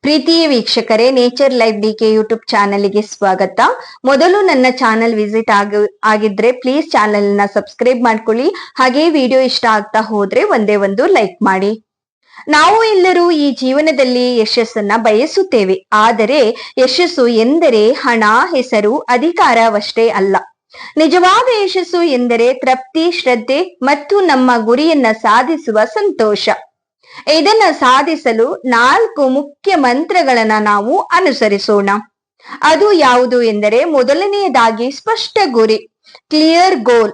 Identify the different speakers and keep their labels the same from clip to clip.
Speaker 1: ಪ್ರೀತಿಯ ವೀಕ್ಷಕರೇ nature life D K YouTube ಚಾನಲ್ಗೆ ಸ್ವಾಗತ. ಮೊದಲು ನನ್ನ ಚಾನೆಲ್ ವಿಸಿಟ್ ಆಗ, ಆಗಿದ್ರೆ ಪ್ಲೀಸ್ ಚಾನೆಲ್ನ ಸಬ್ಸ್ಕ್ರೈಬ್ ಮಾಡ್ಕೊಳ್ಳಿ. ಹಾಗೆ ವಿಡಿಯೋ ಇಷ್ಟ ಆಗ್ತಾ ಹೋದ್ರೆ ಒಂದೇ ಒಂದು ಲೈಕ್ ಮಾಡಿ. ನಾವು ಎಲ್ಲರೂ ಈ ಜೀವನದಲ್ಲಿ ಯಶಸ್ಸನ್ನ ಬಯಸುತ್ತೇವೆ. ಆದರೆ ಯಶಸ್ಸು ಎಂದರೆ ಹಣ, ಹೆಸರು, ಅಧಿಕಾರವಷ್ಟೇ ಅಲ್ಲ. ನಿಜವಾದ ಯಶಸ್ಸು ಎಂದರೆ ತೃಪ್ತಿ, ಶ್ರದ್ಧೆ ಮತ್ತು ನಮ್ಮ ಗುರಿಯನ್ನ ಸಾಧಿಸುವ ಸಂತೋಷ. ಇದನ್ನ ಸಾಧಿಸಲು ನಾಲ್ಕು ಮುಖ್ಯ ಮಂತ್ರಗಳನ್ನ ನಾವು ಅನುಸರಿಸೋಣ. ಅದು ಯಾವುದು ಎಂದರೆ ಮೊದಲನೆಯದಾಗಿ ಸ್ಪಷ್ಟ ಗುರಿ ಕ್ಲಿಯರ್ ಗೋಲ್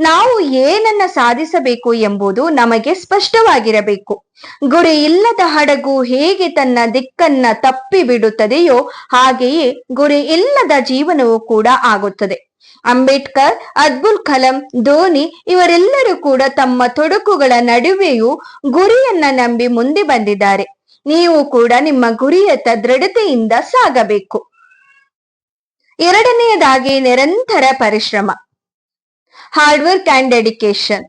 Speaker 1: ನಾವು ಏನನ್ನ ಸಾಧಿಸಬೇಕು ಎಂಬುದು ನಮಗೆ ಸ್ಪಷ್ಟವಾಗಿರಬೇಕು. ಗುರಿ ಇಲ್ಲದ ಹಡಗು ಹೇಗೆ ತನ್ನ ದಿಕ್ಕನ್ನ ತಪ್ಪಿ ಬಿಡುತ್ತದೆಯೋ ಹಾಗೆಯೇ ಗುರಿ ಇಲ್ಲದ ಜೀವನವು ಕೂಡ ಆಗುತ್ತದೆ. ಅಂಬೇಡ್ಕರ್ ಅಬ್ದುಲ್ ಕಲಾಂ, ಧೋನಿ ಇವರೆಲ್ಲರೂ ಕೂಡ ತಮ್ಮ ತೊಡಕುಗಳ ನಡುವೆಯೂ ಗುರಿಯನ್ನ ನಂಬಿ ಮುಂದೆ ಬಂದಿದ್ದಾರೆ. ನೀವು ಕೂಡ ನಿಮ್ಮ ಗುರಿಯತ್ತ ದೃಢತೆಯಿಂದ ಸಾಗಬೇಕು. ಎರಡನೆಯದಾಗಿ ನಿರಂತರ ಪರಿಶ್ರಮ. ಹಾರ್ಡ್ ವರ್ಕ್ ಅಂಡ್ ಡೆಡಿಕೇಶನ್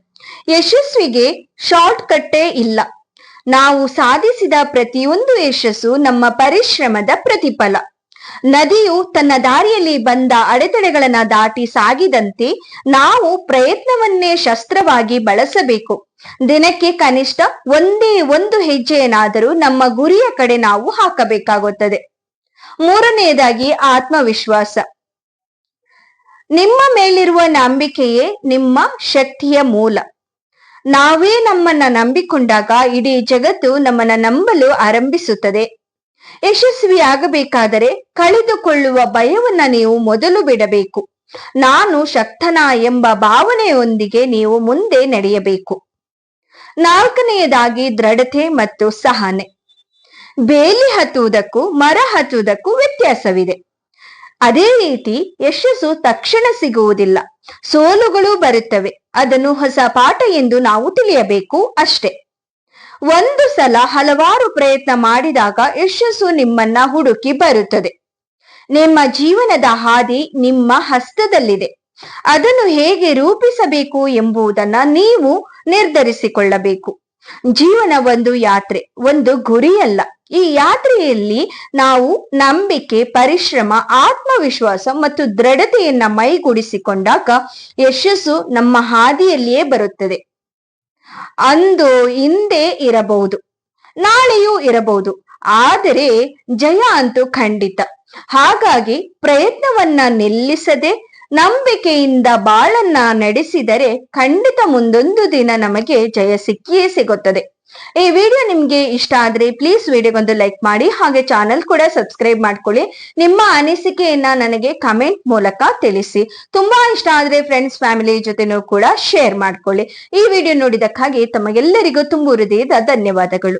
Speaker 1: ಯಶಸ್ವಿಗೆ ಶಾರ್ಟ್ ಕಟ್ಟೇ ಇಲ್ಲ. ನಾವು ಸಾಧಿಸಿದ ಪ್ರತಿಯೊಂದು ಯಶಸ್ಸು ನಮ್ಮ ಪರಿಶ್ರಮದ ಪ್ರತಿಫಲ. ನದಿಯು ತನ್ನ ದಾರಿಯಲ್ಲಿ ಬಂದ ಅಡೆತಡೆಗಳನ್ನ ದಾಟಿ ಸಾಗಿದಂತೆ ನಾವು ಪ್ರಯತ್ನವನ್ನೇ ಶಸ್ತ್ರವಾಗಿ ಬಳಸಬೇಕು. ದಿನಕ್ಕೆ ಕನಿಷ್ಠ ಒಂದೇ ಒಂದು ಹೆಜ್ಜೆಯನ್ನಾದರೂ ನಮ್ಮ ಗುರಿಯ ಕಡೆ ನಾವು ಹಾಕಬೇಕಾಗುತ್ತದೆ. ಮೂರನೆಯದಾಗಿ ಆತ್ಮವಿಶ್ವಾಸ. ನಿಮ್ಮ ಮೇಲಿರುವ ನಂಬಿಕೆಯೇ ನಿಮ್ಮ ಶಕ್ತಿಯ ಮೂಲ. ನಾವೇ ನಮ್ಮನ್ನ ನಂಬಿಕೊಂಡಾಗ ಇಡೀ ಜಗತ್ತು ನಮ್ಮನ್ನ ನಂಬಲು ಆರಂಭಿಸುತ್ತದೆ. ಯಶಸ್ವಿಯಾಗಬೇಕಾದರೆ ಕಳೆದುಕೊಳ್ಳುವ ಭಯವನ್ನ ನೀವು ಮೊದಲು ಬಿಡಬೇಕು. ನಾನು ಶಕ್ತನ ಎಂಬ ಭಾವನೆಯೊಂದಿಗೆ ನೀವು ಮುಂದೆ ನಡೆಯಬೇಕು. ನಾಲ್ಕನೆಯದಾಗಿ ದೃಢತೆ ಮತ್ತು ಸಹನೆ. ಬೇಲಿ ಹತ್ತುವುದಕ್ಕೂ ಮರ ಹತ್ತುವುದಕ್ಕೂ ವ್ಯತ್ಯಾಸವಿದೆ. ಅದೇ ರೀತಿ ಯಶಸ್ಸು ತಕ್ಷಣ ಸಿಗುವುದಿಲ್ಲ. ಸೋಲುಗಳು ಬರುತ್ತವೆ. ಅದನ್ನು ಹೊಸ ಪಾಠ ಎಂದು ನಾವು ತಿಳಿಯಬೇಕು ಅಷ್ಟೇ. ಒಂದು ಸಲ ಹಲವಾರು ಪ್ರಯತ್ನ ಮಾಡಿದಾಗ ಯಶಸ್ಸು ನಿಮ್ಮನ್ನ ಹುಡುಕಿ ಬರುತ್ತದೆ. ನಿಮ್ಮ ಜೀವನದ ಹಾದಿ ನಿಮ್ಮ ಹಸ್ತದಲ್ಲಿದೆ. ಅದನ್ನು ಹೇಗೆ ರೂಪಿಸಬೇಕು ಎಂಬುದನ್ನ ನೀವು ನಿರ್ಧರಿಸಿಕೊಳ್ಳಬೇಕು. ಜೀವನ ಒಂದು ಯಾತ್ರೆ, ಒಂದು ಗುರಿಯಲ್ಲ. ಈ ಯಾತ್ರೆಯಲ್ಲಿ ನಾವು ನಂಬಿಕೆ, ಪರಿಶ್ರಮ, ಆತ್ಮವಿಶ್ವಾಸ ಮತ್ತು ದೃಢತೆಯನ್ನ ಮೈಗೂಡಿಸಿಕೊಂಡಾಗ ಯಶಸ್ಸು ನಮ್ಮ ಹಾದಿಯಲ್ಲಿಯೇ ಬರುತ್ತದೆ. ಅಂದು ಹಿಂದೆ ಇರಬಹುದು, ನಾಳೆಯೂ ಇರಬಹುದು. ಆದರೆ ಜಯ ಅಂತೂ ಖಂಡಿತ. ಹಾಗಾಗಿ ಪ್ರಯತ್ನವನ್ನ ನಿಲ್ಲಿಸದೆ, ನಂಬಿಕೆಯಿಂದ ಬಾಳನ್ನ ನಡೆಸಿದರೆ ಖಂಡಿತ ಮುಂದೊಂದು ದಿನ ನಮಗೆ ಜಯ ಸಿಕ್ಕಿಯೇ ಸಿಗುತ್ತದೆ. ಈ ವಿಡಿಯೋ ನಿಮ್ಗೆ ಇಷ್ಟ ಆದ್ರೆ ಪ್ಲೀಸ್ ವಿಡಿಯೋಗೊಂದು ಲೈಕ್ ಮಾಡಿ ಹಾಗೆ ಚಾನಲ್ ಕೂಡ ಸಬ್ಸ್ಕ್ರೈಬ್ ಮಾಡ್ಕೊಳ್ಳಿ. ನಿಮ್ಮ ಅನಿಸಿಕೆಯನ್ನ ನನಗೆ ಕಮೆಂಟ್ ಮೂಲಕ ತಿಳಿಸಿ. ತುಂಬಾ ಇಷ್ಟ ಆದ್ರೆ ಫ್ರೆಂಡ್ಸ್ ಫ್ಯಾಮಿಲಿ ಜೊತೆನೂ ಕೂಡ ಶೇರ್ ಮಾಡ್ಕೊಳ್ಳಿ. ಈ ವಿಡಿಯೋ ನೋಡಿದಕ್ಕಾಗಿ ತಮಗೆಲ್ಲರಿಗೂ ತುಂಬು ಹೃದಯದ ಧನ್ಯವಾದಗಳು.